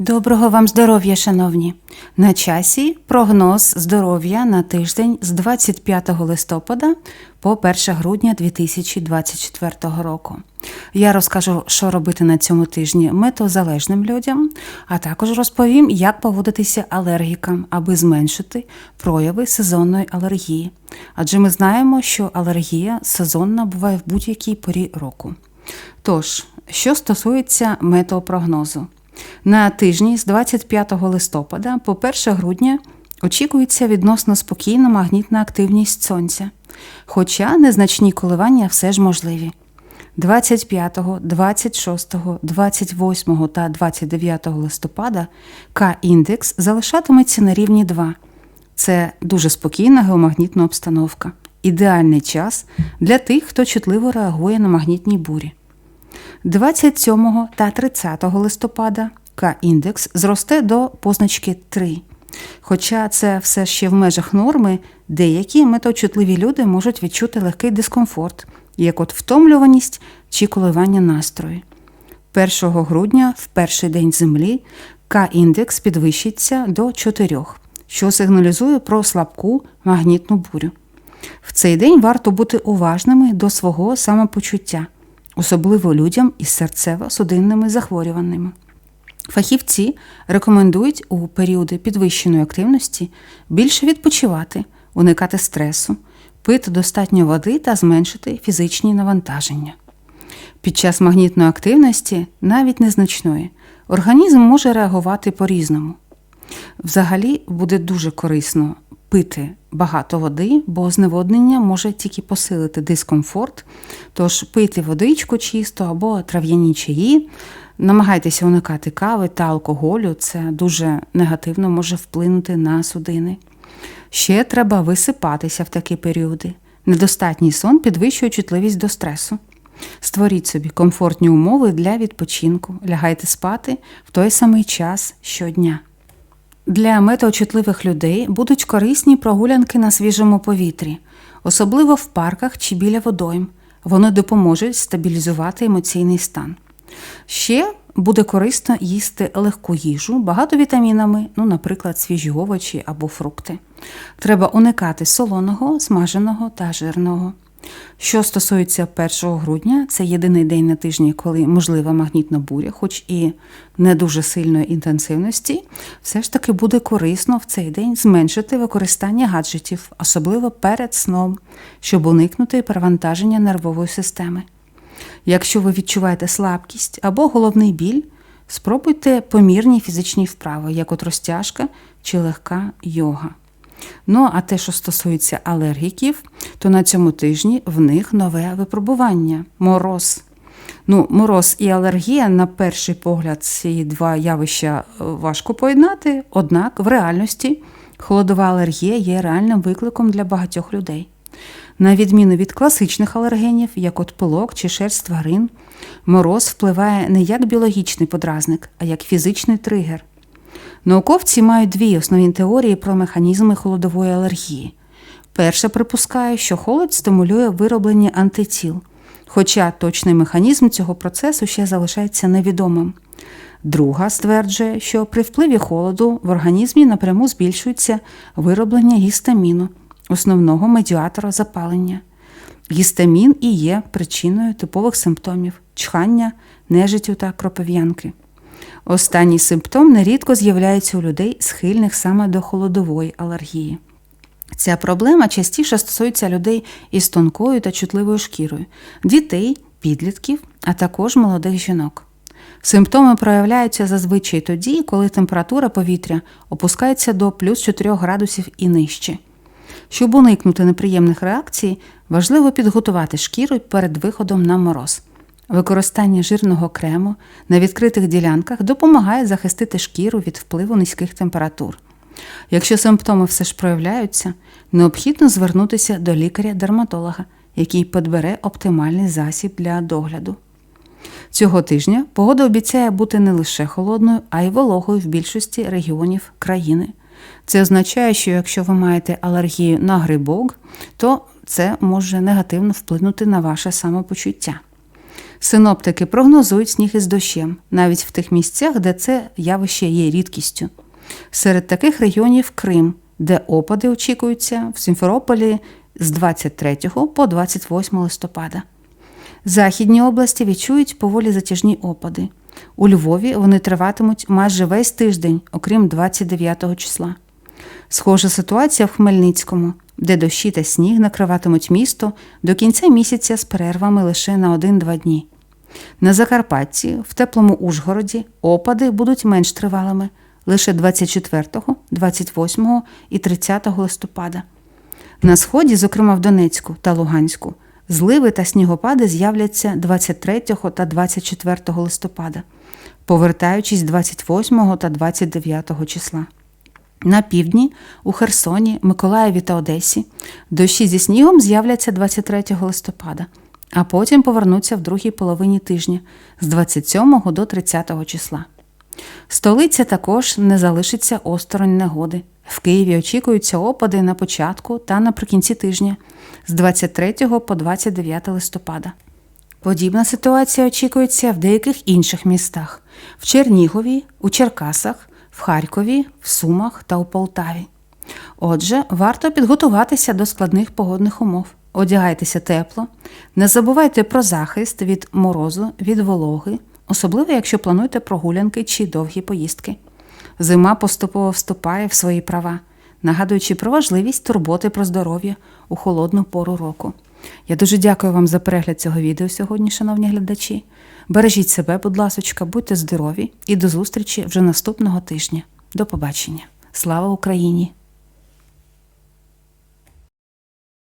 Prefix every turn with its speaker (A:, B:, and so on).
A: Доброго вам здоров'я, шановні! На часі прогноз здоров'я на тиждень з 25 листопада по 1 грудня 2024 року. Я розкажу, що робити на цьому тижні метеозалежним людям, а також розповім, як поводитися алергікам, аби зменшити прояви сезонної алергії. Адже ми знаємо, що алергія сезонна буває в будь-якій порі року. Тож, що стосується метеопрогнозу. На тижні з 25 листопада по 1 грудня очікується відносно спокійна магнітна активність сонця, хоча незначні коливання все ж можливі. 25, 26, 28 та 29 листопада К-індекс залишатиметься на рівні 2. Це дуже спокійна геомагнітна обстановка. Ідеальний час для тих, хто чутливо реагує на магнітні бурі. 27 та 30 листопада К-індекс зросте до позначки 3. Хоча це все ще в межах норми, деякі меточутливі люди можуть відчути легкий дискомфорт, як от втомлюваність чи коливання настрою. 1 грудня, в перший день Землі, К-індекс підвищиться до 4, що сигналізує про слабку магнітну бурю. В цей день варто бути уважними до свого самопочуття особливо людям із серцево-судинними захворюваннями. Фахівці рекомендують у періоди підвищеної активності більше відпочивати, уникати стресу, пити достатньо води та зменшити фізичні навантаження. Під час магнітної активності, навіть незначної, організм може реагувати по-різному. Взагалі буде дуже корисно пити багато води, бо зневоднення може тільки посилити дискомфорт. Тож пийте водичку чисто або трав'яні чаї. Намагайтеся уникати кави та алкоголю, це дуже негативно може вплинути на судини. Ще треба висипатися в такі періоди. Недостатній сон підвищує чутливість до стресу. Створіть собі комфортні умови для відпочинку, лягайте спати в той самий час щодня. Для метеочутливих людей будуть корисні прогулянки на свіжому повітрі, особливо в парках чи біля водойм. Вони допоможуть стабілізувати емоційний стан. Ще буде корисно їсти легку їжу, багато вітамінами, ну, наприклад, свіжі овочі або фрукти. Треба уникати солоного, смаженого та жирного. Що стосується 1 грудня, це єдиний день на тижні, коли можлива магнітна буря, хоч і не дуже сильної інтенсивності, все ж таки буде корисно в цей день зменшити використання гаджетів, особливо перед сном, щоб уникнути перевантаження нервової системи. Якщо ви відчуваєте слабкість або головний біль, спробуйте помірні фізичні вправи, як от розтяжка чи легка йога. Ну, а те, що стосується алергіків, то на цьому тижні в них нове випробування мороз. Ну, Мороз і алергія, на перший погляд, ці два явища е, важко поєднати, однак в реальності холодова алергія є реальним викликом для багатьох людей. На відміну від класичних алергенів, як от пилок чи шерсть тварин, мороз впливає не як біологічний подразник, а як фізичний тригер. Науковці мають дві основні теорії про механізми холодової алергії. Перша припускає, що холод стимулює вироблення антитіл, хоча точний механізм цього процесу ще залишається невідомим. Друга стверджує, що при впливі холоду в організмі напряму збільшується вироблення гістаміну, основного медіатора запалення. Гістамін і є причиною типових симптомів чхання, нежиттю та кропив'янки. Останній симптом нерідко з'являється у людей, схильних саме до холодової алергії. Ця проблема частіше стосується людей із тонкою та чутливою шкірою, дітей, підлітків, а також молодих жінок. Симптоми проявляються зазвичай тоді, коли температура повітря опускається до плюс 4 градусів і нижче. Щоб уникнути неприємних реакцій, важливо підготувати шкіру перед виходом на мороз. Використання жирного крему на відкритих ділянках допомагає захистити шкіру від впливу низьких температур. Якщо симптоми все ж проявляються, необхідно звернутися до лікаря-дерматолога, який підбере оптимальний засіб для догляду. Цього тижня погода обіцяє бути не лише холодною, а й вологою в більшості регіонів країни. Це означає, що якщо ви маєте алергію на грибок, то це може негативно вплинути на ваше самопочуття. Синоптики прогнозують сніг із дощем, навіть в тих місцях, де це явище є рідкістю. Серед таких регіонів Крим, де опади очікуються в Сімферополі з 23 по 28 листопада. Західні області відчують поволі затяжні опади. У Львові вони триватимуть майже весь тиждень, окрім 29 числа. Схожа ситуація в Хмельницькому, де дощі та сніг накриватимуть місто до кінця місяця з перервами лише на 1-2 дні. На Закарпатті, в теплому Ужгороді, опади будуть менш тривалими лише 24, 28 і 30 листопада. На сході, зокрема в Донецьку та Луганську, зливи та снігопади з'являться 23 та 24 листопада, повертаючись 28 та 29 числа. На півдні, у Херсоні, Миколаєві та Одесі дощі зі снігом з'являться 23 листопада, а потім повернуться в другій половині тижня з 27 до 30 числа. Столиця також не залишиться осторонь негоди. В Києві очікуються опади на початку та наприкінці тижня з 23 по 29 листопада. Подібна ситуація очікується в деяких інших містах в Чернігові, у Черкасах, в Харкові, в Сумах та у Полтаві. Отже, варто підготуватися до складних погодних умов. Одягайтеся тепло, не забувайте про захист від морозу, від вологи, особливо якщо плануєте прогулянки чи довгі поїздки. Зима поступово вступає в свої права, нагадуючи про важливість турботи про здоров'я у холодну пору року. Я дуже дякую вам за перегляд цього відео сьогодні, шановні глядачі. Бережіть себе, будь ласочка, будьте здорові і до зустрічі вже наступного тижня. До побачення. Слава Україні!